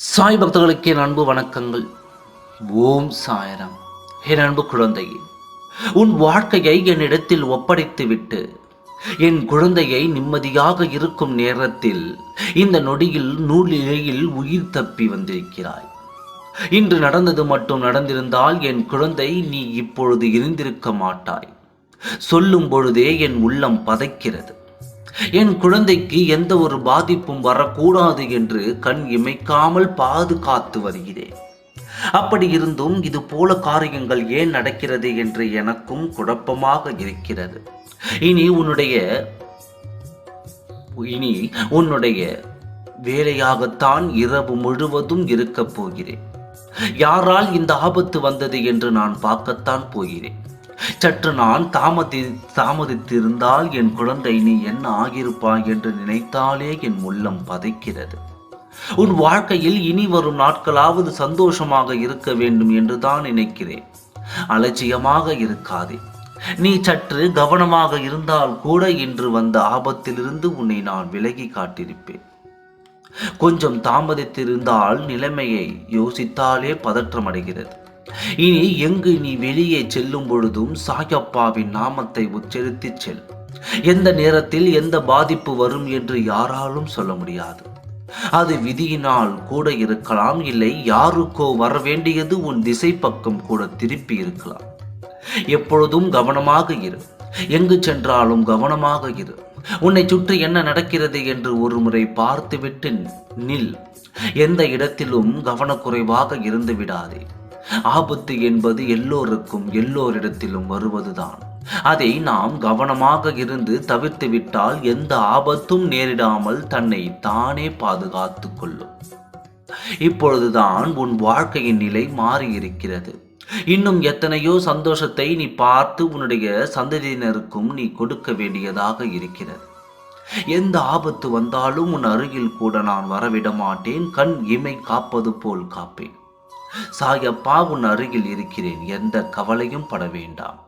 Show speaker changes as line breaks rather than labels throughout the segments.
சாய் பக்தர்களுக்கு என் அன்பு வணக்கங்கள். ஓம் சாயரம். என் அன்பு குழந்தையே உன் வாழ்க்கையை என்னிடத்தில் ஒப்படைத்துவிட்டு என் குழந்தையை நிம்மதியாக இருக்கும் நேரத்தில் இந்த நொடியில் நூலிழையில் உயிர் தப்பி வந்திருக்கிறாய். இன்று நடந்தது மட்டும் நடந்திருந்தால் என் குழந்தை நீ இப்பொழுது இருந்திருக்க மாட்டாய். சொல்லும் பொழுதே என் உள்ளம் பதைக்கிறது. என் குழந்தைக்கு எந்த ஒரு பாதிப்பும் வரக்கூடாது என்று கண் இமைக்காமல் பாதுகாத்து வருகிறேன். அப்படி இருந்தும் இது போல காரியங்கள் ஏன் நடக்கிறது என்று எனக்கும் குழப்பமாக இருக்கிறது. இனி உன்னுடைய இனி உன்னுடைய வேலையாகத்தான் இரவு முழுவதும் இருக்கப் போகிறேன். யாரால் இந்த ஆபத்து வந்தது என்று நான் பார்க்கத்தான் போகிறேன். சற்று நான் தாமதி தாமதித்திருந்தால் என் குழந்தை நீ என்ன ஆகியிருப்பாய் என்று நினைத்தாலே என் உள்ளம் பதைக்கிறது. உன் வாழ்க்கையில் இனி வரும் நாட்களாவது சந்தோஷமாக இருக்க வேண்டும் என்று தான் நினைக்கிறேன். அலட்சியமாக இருக்காதே. நீ சற்று கவனமாக இருந்தால் கூட இன்று வந்த ஆபத்திலிருந்து உன்னை நான் விலகி காட்டியிருப்பேன் கொஞ்சம் தாமதித்திருந்தால் நிலைமையை யோசித்தாலே பதற்றமடைகிறது இனி எங்கு நீ வெளியே செல்லும் பொழுதும் சாயப்பாவின் நாமத்தை உச்சரித்து செல். எந்த நேரத்தில் எந்த பாதிப்பு வரும் என்று யாராலும் சொல்ல முடியாது. அது விதியினால் கூட இருக்கலாம் இல்லை யாருக்கோ வர வேண்டியது உன் திசை பக்கம் கூட திருப்பி இருக்கலாம். எப்பொழுதும் கவனமாக இரு. எங்கு சென்றாலும் கவனமாக இரு. உன்னை சுற்றி என்ன நடக்கிறது என்று ஒரு முறை பார்த்துவிட்டு நில். எந்த இடத்திலும் கவனக்குறைவாக இருந்து விடாதே. ஆபத்து என்பது எல்லோருக்கும் எல்லோரிடத்திலும் வருவதுதான். அதை நாம் கவனமாக இருந்து தவிர்த்து விட்டால் எந்த ஆபத்தும் நேரிடாமல் தன்னை தானே பாதுகாத்து கொள்ளும். இப்பொழுதுதான் உன் வாழ்க்கையின் நிலை மாறியிருக்கிறது. இன்னும் எத்தனையோ சந்தோஷத்தை நீ பார்த்து உன்னுடைய சந்ததியினருக்கும் நீ கொடுக்க வேண்டியதாக இருக்கிறது. எந்த ஆபத்து வந்தாலும் உன் அருகில் கூட நான் வரவிட மாட்டேன் கண் இமை காப்பது போல் காப்பேன். சாயப்பா உன் அருகில் இருக்கிறேன். எந்த கவலையும் பட வேண்டாம்.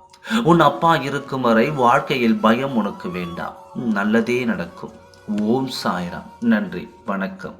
உன் அப்பா இருக்கும் வரை வாழ்க்கையில் பயம் உனக்கு வேண்டாம். நல்லதே நடக்கும். ஓம் சாய்ராம். நன்றி. வணக்கம்.